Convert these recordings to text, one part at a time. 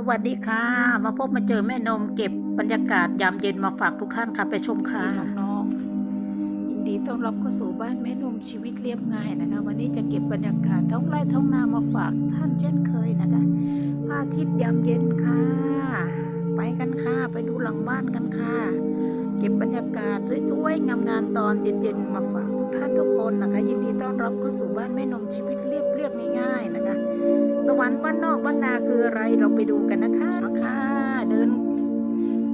สวัสดีค่ะ มาพบมาเจอแม่นมเก็บบรรยากาศยามเย็นมาฝากทุกท่านค่ะไปชมค่ะน้องๆยินดีต้อนรับเข้าสู่บ้านแม่นมชีวิตเรียบง่ายนะคะวันนี้จะเก็บบรรยากาศท้องไร่ท้องนามาฝากท่านเช่นเคยนะคะพระอาทิตย์ยามเย็นค่ะ ไปกันค่ะไปดูหลังบ้านกันค่ะ เก็บบรรยากาศสวยๆงามๆตอนเย็นๆมาฝาก ทุกท่านทุกคนนะคะ ยินดีต้อนรับเข้าสู่บ้านแม่นมชีวิตเรียบเรียบง่ายๆนะคะ สวรรค์บ้านนอกบ้านนาคืออะไรเราไปดูกันนะคะนะคะเดิน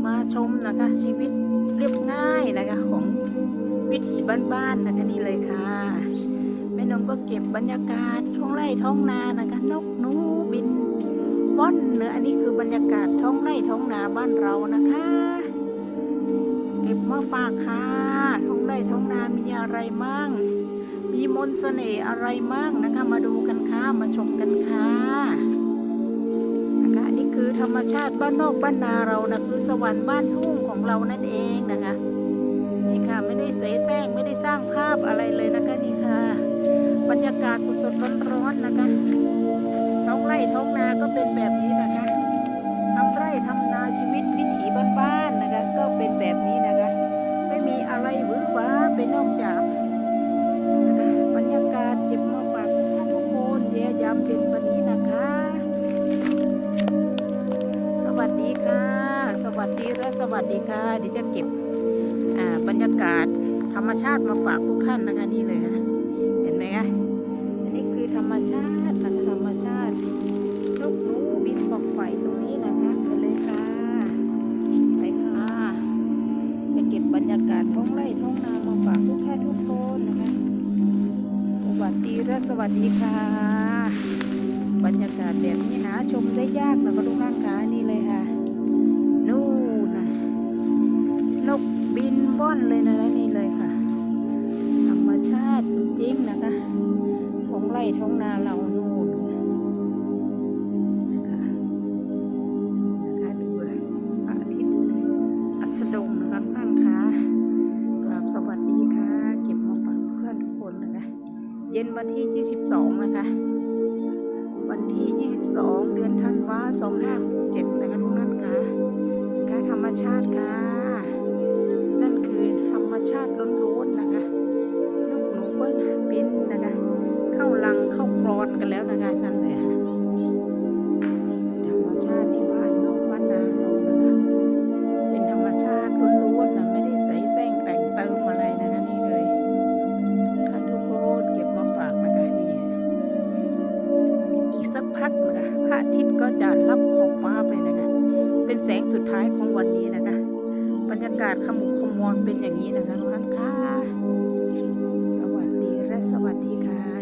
มาชมนะคะ ชีวิตเรียบง่ายนะคะของวิถีบ้านๆนะคะนี่เลยค่ะ แม่นมก็เก็บบรรยากาศท้องไร่ท้องนานะคะนกนูบินว่อนเนื้ออันนี้คือบรรยากาศท้องไร่ท้องนาบ้านเรานะคะ เก็บมาฝากค่ะท้องไร่ท้องนามีอะไรมั่ง มีมนต์เสน่ห์อะไรมั่งนะคะ มาดูกันค่ะ มาชมกันค่ะนะคะนี่คือธรรมชาติบ้านนอกบ้านนาเรานะคือสวรรค์บ้านทุ่งของเรานั่นเองนะคะนี่ค่ะไม่ได้เสแสร้งไม่ได้สร้างภาพอะไรเลยนะคะนี่ค่ะ บรรยากาศสดๆร้อนๆนะคะท้องไร่ท้องนาก็เป็นแบบนี้นะคะ ร่ทำนาชีวิตวิถีบ้านๆนะคะ ก็เป็นแบบนี้นะคะ ไม่มีอะไรหวือหวาไปนอกจากนะคะบรรยากาศเก็บมาฝากท่านทุกคนเดี๋ยวยามเย็นวันนี้นะคะ สวัสดีค่ะ สวัสดีและสวัสดีค่ะเดี๋ยวจะเก็บบรรยากาศธรรมชาติมาฝากทุกท่านนะคะนี่เลยค่ะ และสวัสดีค่ะ บรรยากาศแบบนี้หาชมได้ยากนะก็ทุกท่านค่ะนี่เลยค่ะ นู่นนะนกบินว่อนเลยนะนี่เลยค่ะ ธรรมชาติจริงๆนะคะ ของไร่ท้องนาเรา วันที่ 22 นะคะ วันที่ 22 เดือนธันวา2567 นะคะทุกท่านค่ะค่ะธรรมชาติค่ะ นั่นคือธรรมชาติล้วนๆนะคะลูกหนูก็บินนะคะ เข้าลังเข้ากรอนกันแล้วนะคะนั่นาศขมุกขมวเป็นอย่างนี้นะคะทุกท่านค่ะ สวัสดีและสวัสดีค่ะ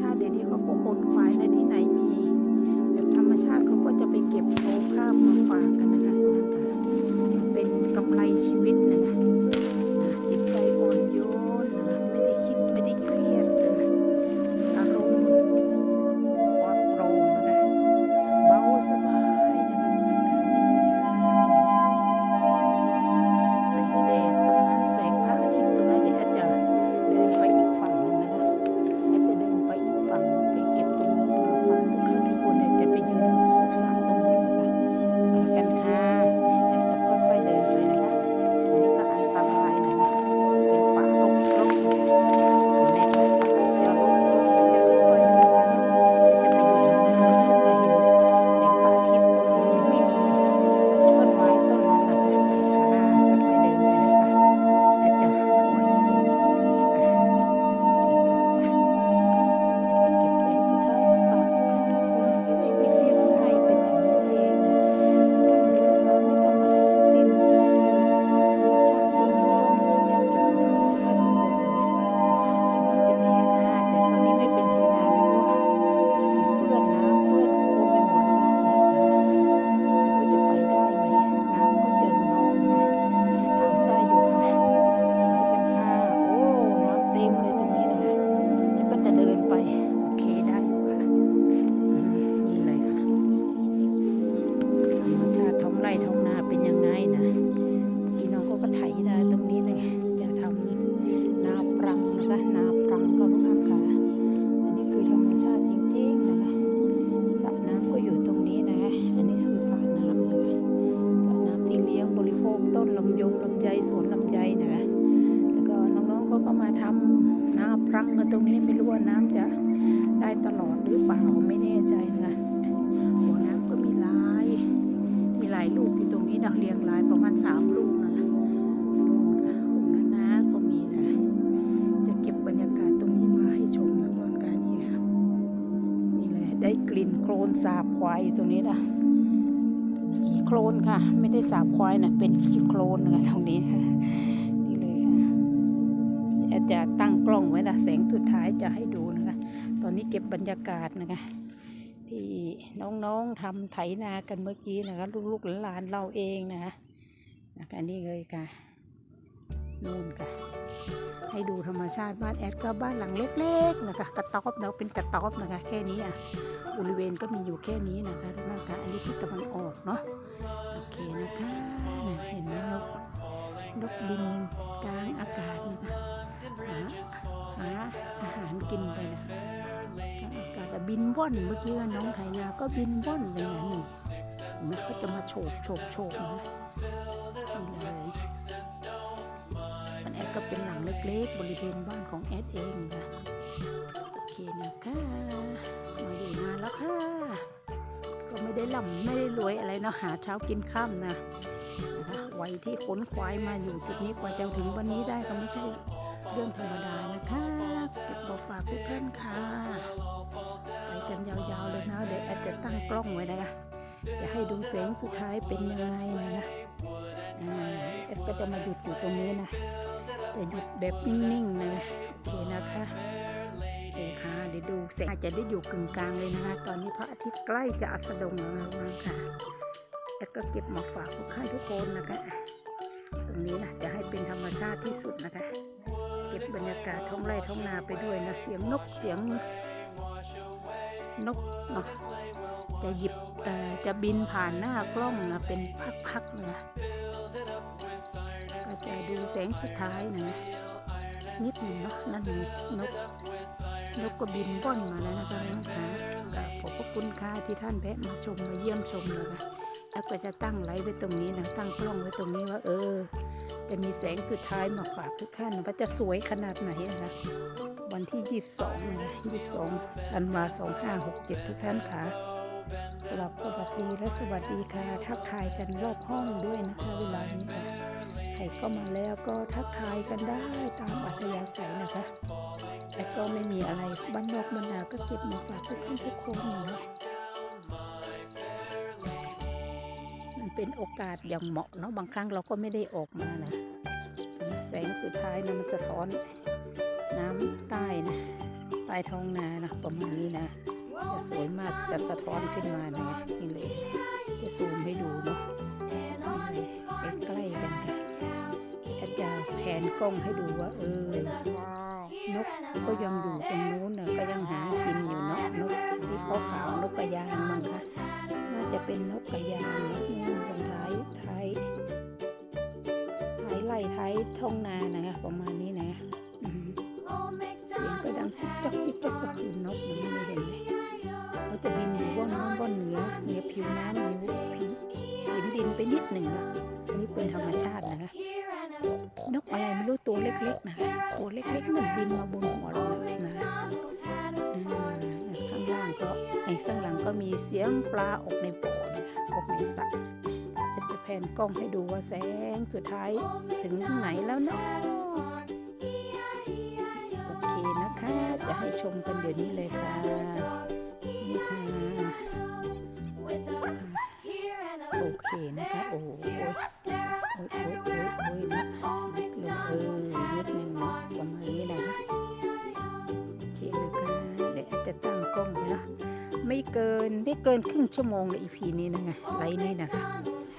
ชาติเดี๋ยวนี้เขาก็คนควายในที่ไหนมี แบบธรรมชาติเขาก็จะไปเก็บโชว์ภาพมาฝากกันนะคะายประมาณสามลูกนะนู่นค่ะของนานาก็มีนะ จะเก็บบรรยากาศตรงนี้มาให้ชมนะตอนการนี้ค่ะนี่เลยได้กลิ่นโคลนสาบควายอยู่ตรงนี้นะขี้โคลนค่ะ ไม่ได้สาบควายนะเป็นขี้โคลนนะคะตรงนี้ค่ะนี่เลยค่ะอาจจะตั้งกล้องไว้นะแสงสุดท้ายจะให้ดูนะคะ ตอนนี้เก็บบรรยากาศนะคะที่น้องๆทำไถนากันเมื่อกี้นะคะ ลูกๆหลานเราเองนะคะ นะคะนี่เลยค่ะนู่นค่ะ ให้ดูธรรมชาติบ้านแอดก็บ้านหลังเล็กๆนะคะกระต๊อบเราเป็นกระต๊อบนะคะ แค่นี้อะบริเวณก็มีอยู่แค่นี้นะคะนะคะอันนี้ที่ตะวันออกเนาะโอเคนะคะเห็นไหมนกนกบินกลางอากาศนะคะหาอาหารกินไปนะกลางอากาศแต่บินว่อนเมื่อกี้น้องไถนาก็บินว่อนไปนะนี่เห็นไหมันเขาจะมาโฉบโฉบโฉบนะ มันแอดก็เป็นหลังเล็กๆ บริเวณบ้านของแอดเองนะโอเคนะคะมาอยู่นานแล้วค่ะ ก็ไม่ได้ล่ำไม่ได้รวยอะไรเนาะหาเช้ากินข้ามนะนะคะวัยที่ขนควายมาอยู่จุดนี้กว่าจะถึงวันนี้ได้ก็ไม่ใช่เรื่องธรรมดานะคะเก็บมาฝากทุกท่านค่ะ ไปกันยาวๆเลยนะเดี๋ยวแอดจะตั้งกล้องไว้นะคะ จะให้ดูแสงสุดท้ายเป็นยังไงนะอ่าแอดก็จะมาหยุดอยู่ตรงนี้นะจะหยุดแบบนิ่งๆนะโอเคนะคะโอเคค่ะเดี๋ยวดูแสงอาจจะได้อยู่กึ่งกลางเลยนะคะ ตอนนี้พระอาทิตย์ใกล้จะอัสดงแล้วนะคะแล้วก็เก็บมาฝากทุกท่านทุกคนนะคะ ตรงนี้นะจะให้เป็นธรรมชาติที่สุดนะคะ เก็บบรรยากาศท้องไร่ท้องนาไปด้วยนะเสียงนกเสียง นกเนาะจะหยิบเอ่อจะบินผ่านหน้ากล้องนะเป็นพักๆนะก็จะดูแสงสุดท้ายนะนิดหนึ่งเนาะนั่นนี่นกนกก็บินว่อนมาแล้วนะคะนะคะกราขอบพระคุณค่ะที่ท่านแวะมาชมมาเยี่ยมชมเลยค่ะแล้วก็จะตั้งไลฟ์ไว้ตรงนี้นะตั้งกล้องไว้ตรงนี้ว่า เออ จะมีแสงสุดท้ายมาฝากทุกท่านว่าจะสวยขนาดไหนนะคะ วันที่ 22นะ22ธันวา2567 ทุกท่านค่ะสำหรับสวัสดีและสวัสดีค่ะ ทักทายกันรอบห้องด้วยนะคะเวลานี้ค่ะใครเข้ามาแล้วก็ทักทายกันได้ตามอัธยาศัยนะคะแต่ก็ไม่มีอะไรบ้านนอกบ้านนาก็เก็บมาฝากทุกท่านทุกคนนะมันเป็นโอกาสอย่างเหมาะเนาะบางครั้งเราก็ไม่ได้ออกมานะแสงสุดท้ายนะมันจะท้อน น้ำใต้นะใต้ท้องนานะประมาณนี้นะจะสวยมากจะสะท้อนขึ้นมานะนี่เลย จะซูมให้ดูเนาะนี่เลยใกล้กันค่ะอาจารย์แผนกล้องให้ดูว่า เออนกก็ยังอยู่ตรงนู้นนะก็ยังหากินอยู่เนาะนกที่เขาขาวนกกระยางมั้งคะน่าจะเป็นนกกระยางนกนู่นตรงท้ายท้ายท้ายไล่ท้ายท้องนานะคะประมาณนี้ จ๊อกจิ๊กจอกก็คือนกอย่างนี้ไม่เห็นไหมเขาจะบินอยู่บนน้ำบนเหนือเหนือผิวน้ำเหนือผิวหินดินไปนิดหนึ่งนะอันนี้เป็นธรรมชาตินะคะนกอะไรไม่รู้ตัวเล็กๆนะตัวเล็กๆมันบินมาบนหัวเราเลยนะอืมข้างล่างก็ไอ้ข้างหลังก็มีเสียงปลาออกในบ่อนะคะออกในสระจะแผนกล้องให้ดูว่าแสงสุดท้ายถึงไหนแล้วเนาะ จะให้ชมกันเดี๋ยวนี้เลยค่ะ นี่ค่ะ โอเคนะคะ โอ้โหโอ้ยโอ้ยโอ้ยโอ้ยนะลงเออนิดนึงนะประมาณนี้นะคะโอเคนะคะเดี๋ยวจะตั้งกล้องไว้นะไม่เกินไม่เกินครึ่งชั่วโมงในอีพีนี้นะไงไลน์นี้นะคะ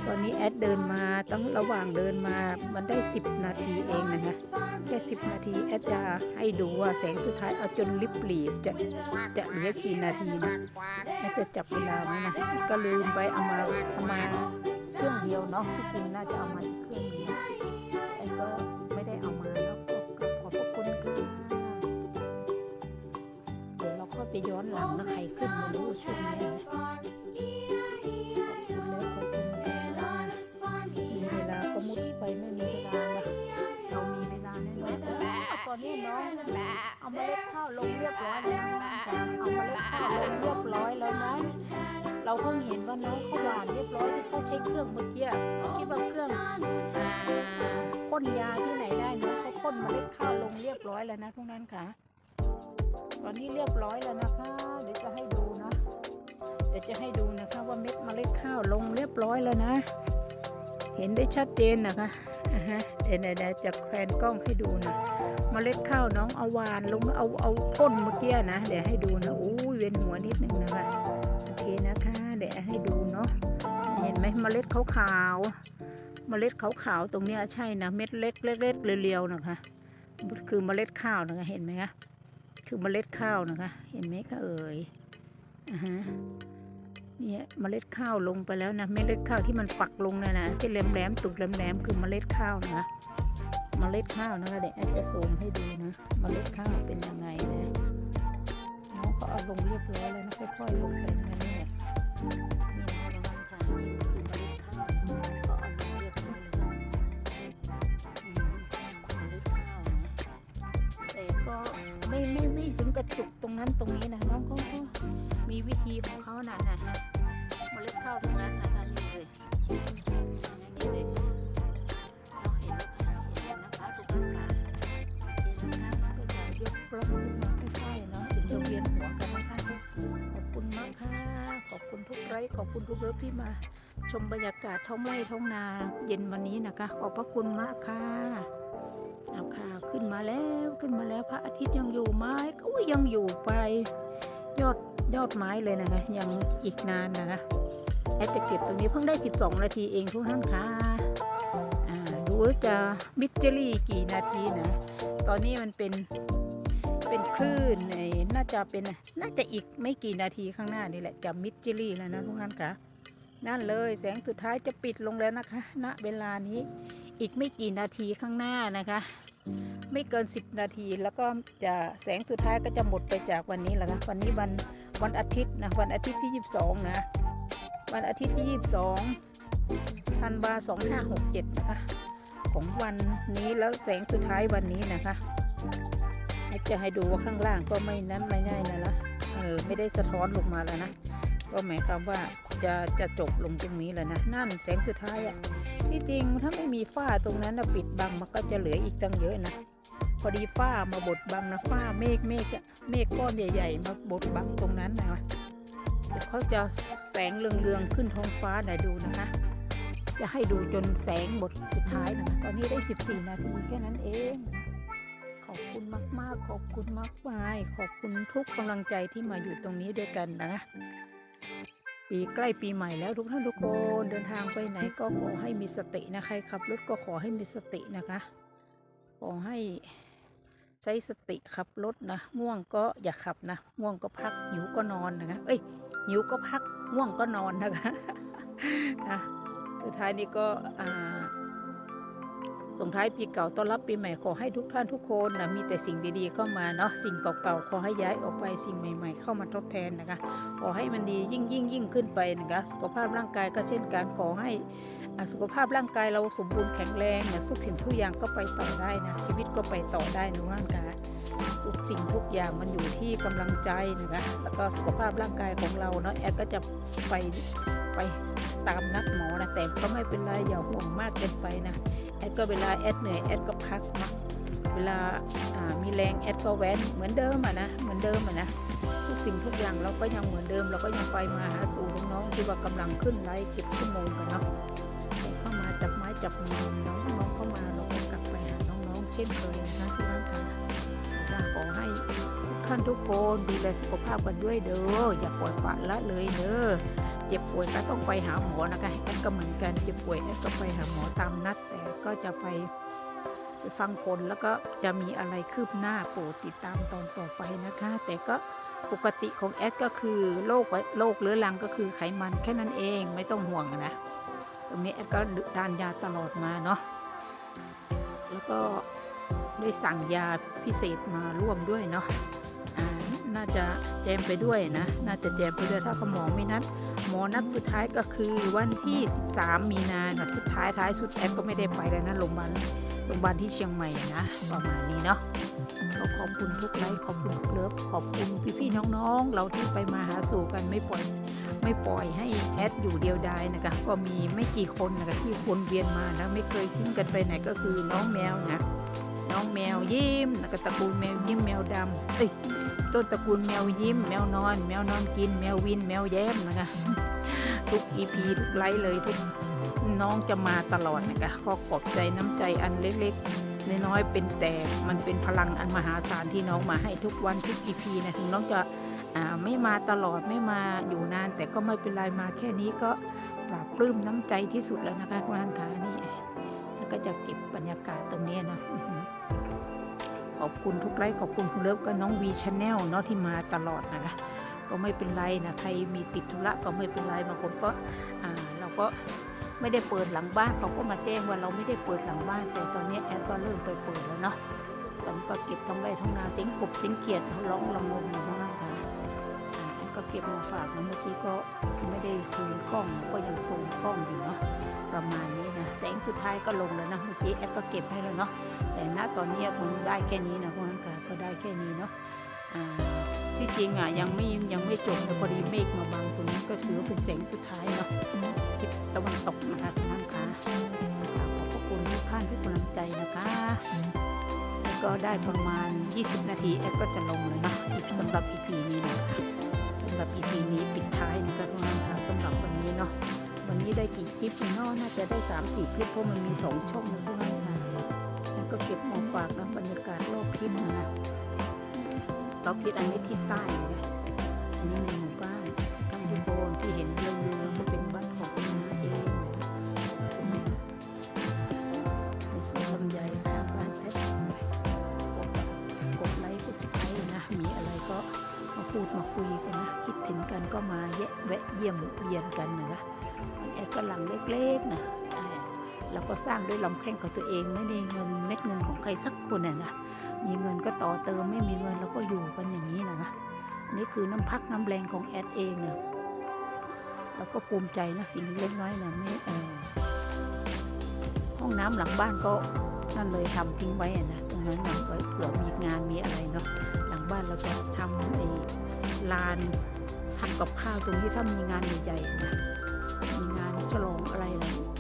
ตอนนี้แอดเดินมาต้องระหว่างเดินมามันได้ 10 นาทีเองนะคะ แค่ 10 นาที แอดจะให้ดูว่าแสงสุดท้ายเอาจนลิบหลีบจะจะเหลือกี่นาทีนะแอดจะจับเวลาไว้นะก็ลืมไปเอามาเอามาเครื่องเดียวเนาะที่จริงน่าจะเอามาอีกเครื่องหนึงแต่ก็ไม่ได้เอามาเนาะก็ขอบพระคุณค่ะเดี๋ยวเราก็ไปย้อนหลังนะใครขึ้นมารู้ช่วงนี้ ไปไม่มีเวลาละเรามีเลาแน่นอนตอนนี้น้องเรียบร้อยแล้วนะเอาเมล็ดข้าวลงเรียบร้อยแล้วนะเราเพิ่งเห็นว่าน้องเขาหวานเรียบร้อยที่เขาใช้เครื่องเมื่อกี้คิดว่าเครื่องอ่าพ่นยาที่ไหนได้น้องเขาพ่นเมล็ดข้าวลงเรียบร้อยแล้วนะทุกนั้นค่ะ ตอนนี้เรียบร้อยแล้วนะคะเดี๋ยวจะให้ดูนะเดี๋ยวจะให้ดูนะคะว่าเม็ดเมล็ดข้าวลงเรียบร้อยแล้วนะ เห็นได้ชัดเจนนะคะอ่าฮะเดี๋ยวเดี๋ยวเดี๋ยวจะแควนกล้องให้ดูนะ เมล็ดข้าวน้องเอาหวานลงเอาเอาพ่นเมื่อกี้นะเดี๋ยวให้ดูนะอู้ยเวียนหัวนิดนึงนะคะโอเคนะคะเดี๋ยวให้ดูเนาะเห็นไหมเมล็ดขาวๆเมล็ดขาวๆตรงเนี้ยใช่นะเม็ดเล็กเล็กๆเรียวๆนะคะคือเมล็ดข้าวนะคะเห็นไหมคะคือเมล็ดข้าวนะคะ เห็นไหมคะเอ่ยอ่าฮะเนี่ยเมล็ดข้าวลงไปแล้วนะเมล็ดข้าวที่มันปักลงเนะนะที่แหลมๆตุกแหลมๆคือเมล็ดข้าวนะ คะเมล็ดข้าวนะคะเดี๋ยวแอดจะซูมให้ดูนะเมล็ดข้าวเป็นยังไงนะน้องก็เอาลงเรียบร้อยแล้วนะค่อยๆลงไปนะเนี่ยนี่นะระวังค่ะนี่คือเมล็ดข้าวก็เอาลงเรียบร้อยเลยนะอืมเมล็ดข้าวนะแต่ก็ไม่ไม่ไม่ถึงกระจุกตรงนั้นตรงนี้นะน้องก็มีวิธีของเขานะนะ จะยกกล้องขึ้นมาใกล้ๆเนาะถึงจะเวียนหัวกันนะคะขอบคุณมากค่ะ ขอบคุณทุกไลค์ขอบคุณทุกเลิฟที่มา ชมบรรยากาศท้องไร่ท้องนาเย็นวันนี้นะคะ ขอบพระคุณมากค่ะเอาค่ะขึ้นมาแล้วขึ้นมาแล้วพระอาทิตย์ยังอยู่ไหมก็ยังอยู่ไป ยอดยอดไม้เลยนะคะ ยังอีกนานนะคะแอดจะเก็บตรงนี้เพิ่งได้ 12 นาทีเองทุกท่านค่ะดูจะมิดเจอรี่กี่นาทีนะ ตอนนี้มันเป็น เป็นคลื่นไอ้น่าจะเป็นน่าจะอีกไม่กี่นาทีข้างหน้านี่แหละจะมิดจอรี่แล้วนะทุกท่านคะนั่นเลยแสงสุดท้ายจะปิดลงแล้วนะคะ ณเวลานี้อีกไม่กี่นาทีข้างหน้านะคะ ไม่เกิน 10 นาทีแล้วก็จะแสงสุดท้ายก็จะหมดไปจากวันนี้แล้วนะวันนี้วันวันอาทิตย์นะวันอาทิตย์ที่ 22 นะ วันอาทิตย์ที่ 22ธันวาสองห้าหกเจ็ดนะคะ ของวันนี้แล้วแสงสุดท้ายวันนี้นะคะ จะให้ดูว่าข้างล่างก็ไม่นั้นไม่ได้นะละเออไม่ได้สะท้อนลงมาแล้วนะก็หมายความว่าจะจะจบลงตรงนี้แล้วนะนั่นแสงสุดท้ายอะ่ะที่จริงถ้าไม่มีฝ้าตรงนั้นนะปิดบังมันก็จะเหลืออีกตั้งเยอะนะพอดีฝ้ามาบดบังนะฝ้าเมฆเมฆอะเมฆก้อนใหญ่ๆ มาบดบังตรงนั้นนะเดี๋ยวเขาจะแสงเรืองๆขึ้นท้องฟ้าไหนดูนะคะ จะให้ดูจนแสงบทสุดท้ายนะตอนนี้ได้ 14 นาทีแค่นั้นเอง อบคุณมาก ๆ ขอบคุณมากมายขอบคุณทุกกำลังใจที่มาอยู่ตรงนี้ด้วยกันนะปีใกล้ปีใหม่แล้วทุกท่านทุกคนเดินทางไปไหนก็ขอให้มีสตินะใครขับรถก็ขอให้มีสตินะคะ ขอให้ใช้สติขับรถนะง่วงก็อย่าขับนะง่วงก็พักหิวก็นอนนะคะเอ้ยหิวก็พักง่วงก็นอนนะคะนะสุดท้ายนี้ก็อ่า ส่งท้ายปีเก่าต้อนรับปีใหม่ขอให้ทุกท่านทุกคนนะมีแต่สิ่งดีๆเข้ามาเนาะสิ่งเก่าๆขอให้ย้ายออกไปสิ่งใหม่ ๆ เข้ามาทดแทนนะคะขอให้มันดียิ่งยิ่งยิ่งขึ้นไปนะคะสุขภาพร่างกายก็เช่นกันขอให้อาสุขภาพร่างกายเราสมบูรณ์แข็งแรงนะทุกสิ่งทุกอย่างก็ไปต่อได้นะชีวิตก็ไปต่อได้นะร่างกายทุกสิ่งทุกอย่างมันอยู่ที่กำลังใจนะคะแล้วก็สุขภาพร่างกายของเราเนาะแอดก็จะไปไปตามนัดหมอนะแต่ก็ไม่เป็นไรอย่าห่วงมากเกินไปนะ ดก็เวลาแอดเหนื่อยแอดก็พักนะเวลามีแรงแอดก็แว้นเหมือนเดิมอะนะเหมือนเดิมอะนะทุกสิ่งทุกอย่างเราก็ยังเหมือนเดิม เราก็ยังไปมาหาสู่น้องๆที่ว่ากำลังขึ้นไลฟ์เก็บชั่วโมงกันเนาะเข้ามาจับไม้จับมือน้องน้องเข้ามาเราก็กลับไปหาน้องๆเช่นเคยนะทุกท่านค่ะค่ะขอให้ทุกท่านทุกคนดูแลสุขภาพกันด้วยเด้ออย่าปล่อยปละละเลยเด้อเจ็บป่วยก็ต้องไปหาหมอนะคะแอดก็เหมือนกันเจ็บป่วยแอดก็ไปหาหมอตามนัด ก็จะไปไปฟังผลแล้วก็จะมีอะไรคืบหน้าโปรดติดตามตอนต่อไปนะคะ แต่ก็ปกติของแอดก็คือโรคโรคเรื้อรังก็คือไขมันแค่นั้นเองไม่ต้องห่วงนะ ตรงนี้แอดก็ทานยาตลอดมาเนาะแล้วก็ได้สั่งยาพิเศษมาร่วมด้วยเนาะ น่าจะแจมไปด้วยนะ น่าจะแจมไปด้วยถ้าเขาหมอไม่นัด หมอนัดสุดท้ายก็คือวันที่ 13 มีนานะสุดท้ายท้ายสุดแอปก็ไม่ได้ไปเลยนะโรงพยาบาลโรงพยาบาลที่เชียงใหม่นะประมาณนี้เนาะก็ขอบคุณทุกไลค์ขอบคุณทุกเลิฟขอบคุณพี่ๆน้องๆ เราที่ไปมาหาสู่กันไม่ปล่อยไม่ปล่อยให้แอดอยู่เดียวดายนะคะก็มีไม่กี่คนนะคะที่วนเวียนมานะไม่เคยทิ้งกันไปไหนก็คือน้องแมวนะน้องแมวยิ้มแล้วก็ตระกูลแมวยิ้มแมวดำเอ้ย ต้นตระกูลแมวยิ้ม แมวนอน แมวนอนกิน แมววิน แมวแย้มนะคะ ทุกอีพีทุกไลฟ์เลยทุกน้องจะมาตลอดนะคะก็ขอบใจน้ำใจอันเล็กๆน้อยๆเป็นแต่มันเป็นพลังอันมหาศาลที่น้องมาให้ทุกวันทุกอีพีนะถึงน้องจะไม่มาตลอดไม่มาอยู่นาน แต่ก็ไม่เป็นไรมาแค่นี้ก็ปราบปลื้มน้ำใจที่สุดแล้วนะคะคุณอันขานี่แล้วก็จะเก็บบรรยากาศตรงนี้เนาะ ขอบคุณทุกไลค์ขอบคุณคุณเลิฟกับน้องวีชาแนลเนาะที่มาตลอดนะคะก็ไม่เป็นไรนะใครมีติดธุระก็ไม่เป็นไรบางคนก็เราก็ไม่ได้เปิดหลังบ้านเขาก็มาแจ้งว่าเราไม่ได้เปิดหลังบ้าน แต่ตอนนี้แอดก็เริ่มไปเปิดแล้วเนาะตอนก็เก็บท้องไร่ท้องนาสียงกบสียงเกียดร้องละงมอยู่ข้างล่างค่ะแอนก็เก็บมาฝากนะเมื่อกี้ก็ไม่ได้คืนกล้องก็ยังส่งกล้องอยู่เนาะประมาณนี้ แสงสุดท้ายก็ลงแล้วนะเมื่อกี้แอดก็เก็บให้แล้วเนาะแต่ณตอนนี้มันได้แค่นี้นะพวกนั้นค่ะก็ได้แค่นี้เนาะที่จริงอะยังไม่ยังไม่จบแต่พอดีเมฆมาบังตรงนี้ก็ถือว่าเป็นแสงสุดท้ายเนาะทิศตะวันตกนะคะพวกนั้นค่ะขอบพระคุณทุกท่านที่กำลังใจนะคะแล้วก็ได้ประมาณ 20 นาทีแอปก็จะลงเลยเนาะสำหรับ EP นี้นะคะสำหรับ EP นี้ปิดท้ายนะคะทุกท่านค่ะสำหรับวันนี้เนาะ วันนี้ได้กี่คลิปเนาะน่าจะได้3 4คลิปเพราะมันมี2ช่องนะทุกท่านะแล้วก็เก็บมาฝากนะบรรยากาศรอบคลิปนะรอคลิปอันนี้ที่ใต้นะอันนี้ในหมู่บ้านท่านผู้ชมที่เห็นเรื่องๆก็เป็นบ้านของคุณน้าเองในสวนลำไยข้างบ้านเพชรกดไลค์กดซับสไครต์นะ มีอะไรก็มาพูดมาคุยกันนะ คิดถึงกันก็มาแยะแวะเยี่ยมเยียนกันนะ ก็หลังเล็กๆนะอ่าเราก็สร้างด้วยลำแข้งของตัวเองไม่ได้เงินเม็ดเงินของใครสักคนน่ะนะมีเงินก็ต่อเติมไม่มีเงินเราก็อยู่กันอย่างนี้นะนะนี่คือน้ำพักน้ำแรงของแอดเองนะเราก็ภูมิใจนะสิ่งเล็กน้อยนะไม่เออห้องน้ำหลังบ้านก็นั่นเลยทำทิ้งไว้อะนะตรงนั้นนะไว้เผื่อมีงานมีอะไรเนาะหลังบ้านเราจะทำไอ้ลานทำกับข้าวตรงนี้ถ้ามีงานใหญ่ๆนะ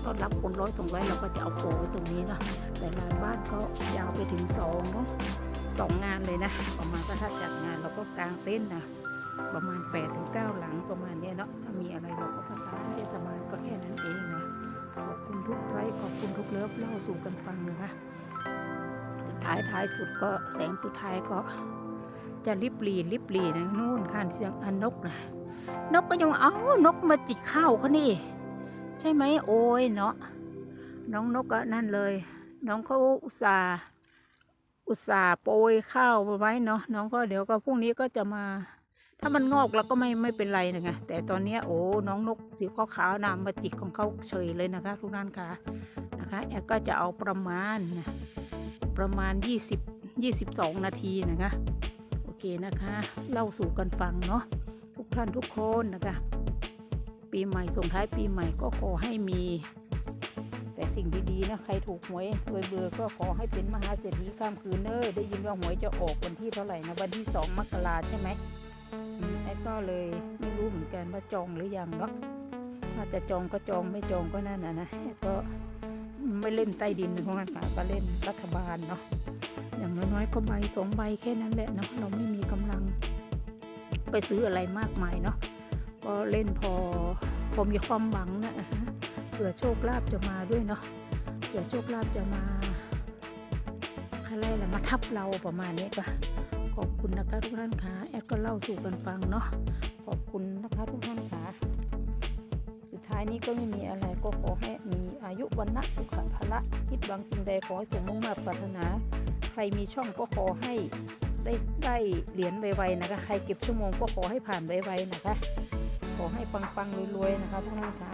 นะต้อนรับคนร้อยสองร้อยเราก็จะเอาโปะไว้ตรงนี้นะแต่ลานบ้านก็ยาวไปถึงสองเนาะสองงานเลยนะ ประมาณก็ถ้าจัดงานเราก็กางเต้นนะประมาณ8ปดถึงเก้าหลังประมาณเนี้ยเนาะถ้ามีอะไรเราก็ประสานเทศบาลก็แค่นั้นเองนะขอบคุณทุกไลค์ขอบคุณทุกเลิฟเล่าสู่กันฟังนะคะท้ายท้ายสุดก็แสงสุดท้ายก็จะริบหลีริบหลีนะนู่นข้างเสียงอันนกนะนกก็ยังเอานกมาจิกข้าวเขานี่ ใช่ไหมโอ้ยเนาะน้องนกก็นั่นเลย น้องเขาอุตส่าห์อุตส่าห์โปรยข้าวไว้เนาะน้องก็เดี๋ยวก็พรุ่งนี้ก็จะมา ถ้ามันงอกแล้วก็ไม่ไม่เป็นไรนะคะแต่ตอนนี้โอ้น้องนกสีขาวขาวๆนำมาจิกของเขาเฉยเลยนะคะ ทุกท่านค่ะนะคะแอดก็จะเอาประมาณนะประมาณ 20 22 นาทีนะคะ โอเคนะคะ เล่าสู่กันฟังเนาะทุกท่านทุกคนนะคะ ปีใหม่ส่งท้ายปีใหม่ก็ขอให้มี แต่สิ่งดีๆนะใครถูกหวยเบอร์เบอก็ขอให้เป็นมหาเศรษฐีข้ามคืนเนอได้ยินว่าหวยจะออกวันที่เท่าไหร่นะวันที่สองมกราใช่ไหมไอ้ก็เลยไม่รู้เหมือนกันว่าจองหรือยังเนาะถ้าจะจองก็จองไม่จองก็นั่นนะนะไอ้ก็ไม่เล่นใต้ดินเพราะงั้นค่ะก็เล่นรัฐบาลเนาะอย่างน้อยๆก็ใบสองใบแค่นั้นแหละเนาะเราไม่มีกำลังไปซื้ออะไรมากมายเนาะ ก็เล่นพอพอมีความหวังนะเผื่อโชคลาภจะมาด้วยเนาะเผื่อโชคลาภจะมาอะไรแหละมาทับเราประมาณนี้ก็ขอบคุณนะคะทุกท่านค่ะแอดก็เล่าสู่กันฟังเนาะขอบคุณนะคะทุกท่านค่ะสุดท้ายนี้ก็ไม่มีอะไรก็ขอให้มีอายุวันนะสุขภละคิดบางสิ่งใดขอให้สมมุ่งมาปรารถนา ใครมีช่องก็ขอให้ได้ได้เหรียญไวๆนะคะ ใครเก็บชั่วโมงก็ขอให้ผ่านไวๆนะคะ ขอให้ปังๆรวยๆนะคะทุกท่านคะ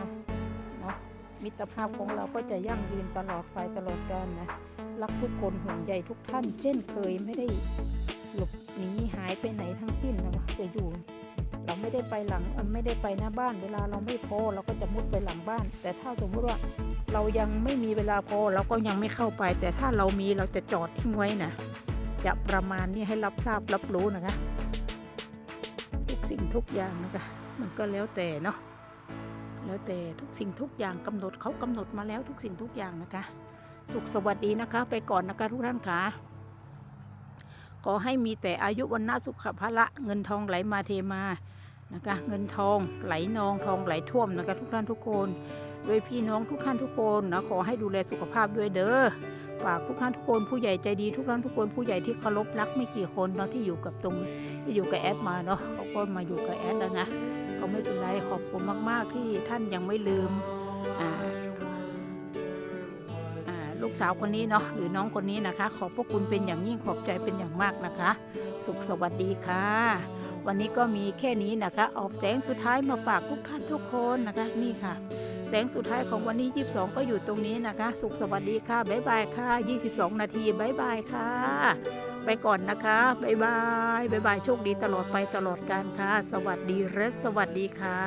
เนาะมิตรภาพของเราก็จะยั่งยืนตลอดไปตลอดกาลนะรักทุกคนห่วงใยทุกท่าน เช่นเคยไม่ได้หลบหนีหายไปไหนทั้งสิ้นนะคะจะอยู่ เราไม่ได้ไปหลังไม่ได้ไปหน้าบ้าน เวลาเราไม่พอเราก็จะมุดไปหลังบ้าน แต่ถ้าสมมติว่าเรายังไม่มีเวลาพอเราก็ยังไม่เข้าไป แต่ถ้าเรามีเราจะจอดทิ้งไว้นะจะประมาณนี้ให้รับทราบรับรู้นะคะ ทุกสิ่งทุกอย่างนะคะ มันก็แล้วแต่เนาะแล้วแต่ทุกสิ่งทุกอย่างกำหนดเขากำหนดมาแล้วทุกสิ่งทุกอย่างนะคะ สุขสวัสดีนะคะ ไปก่อนนะคะทุกท่านค่ะขอให้มีแต่อายุวันนาสุขภาละเงินทองไหลมาเทมานะคะ เงินทองไหลนองทองไหลท่วมนะคะ ทุกท่านทุกคนโดยพี่น้องทุกท่านทุกคนนะขอให้ดูแลสุขภาพด้วยเด้อฝากทุกท่านทุกคนผู้ใหญ่ใจดีทุกท่านทุกคนผู้ใหญ่ที่เคารพรักไม่กี่คนเนาะที่อยู่กับตรงที่อยู่กับแอดมาเนาะเขาก็มาอยู่กับแอดแล้วนะ ก็ไม่เป็นไรขอบคุณมาก ๆ ที่ท่านยังไม่ลืมลูกสาวคนนี้เนาะหรือน้องคนนี้นะคะ ขอบพระคุณเป็นอย่างยิ่งขอบใจเป็นอย่างมากนะคะ สุขสวัสดีค่ะ วันนี้ก็มีแค่นี้นะคะ ออกแสงสุดท้ายมาฝากทุกท่านทุกคนนะคะนี่ค่ะ แสงสุดท้ายของวันนี้ 22 ก็อยู่ตรงนี้นะคะ สุขสวัสดีค่ะบ๊ายบายค่ะ 22 นาทีบ๊ายบายค่ะ ไปก่อนนะคะบ๊ายบายบ๊ายบายโชคดีตลอดไปตลอดการค่ะ สวัสดีและสวัสดีค่ะ